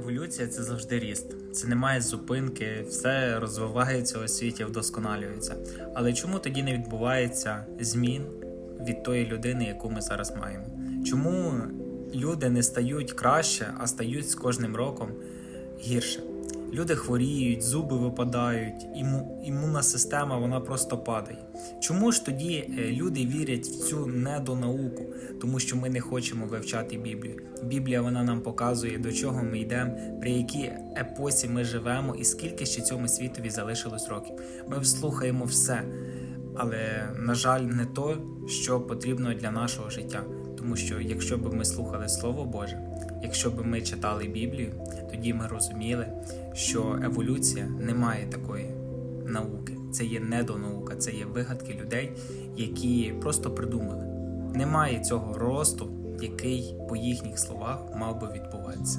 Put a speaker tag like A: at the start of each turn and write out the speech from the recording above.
A: Еволюція це завжди ріст. Це немає зупинки, все розвивається у світі, вдосконалюється. Але чому тоді не відбувається змін від тої людини, яку ми зараз маємо? Чому люди не стають краще, а стають з кожним роком гірше? Люди хворіють, зуби випадають, імунна система вона просто падає. Чому ж тоді е, люди вірять в цю недонауку? Тому що ми не хочемо вивчати Біблію. Біблія вона нам показує, до чого ми йдемо, при якій епосі ми живемо, і скільки ще цьому світові залишилось років. Ми слухаємо все, але на жаль, не то, що потрібно для нашого життя. Тому що якщо б ми слухали Слово Боже, якщо б ми читали Біблію, тоді ми розуміли, що еволюція не має такої науки. Це є недонаука, це є вигадки людей, які просто придумали. Немає цього росту, який по їхніх словах мав би відбуватися.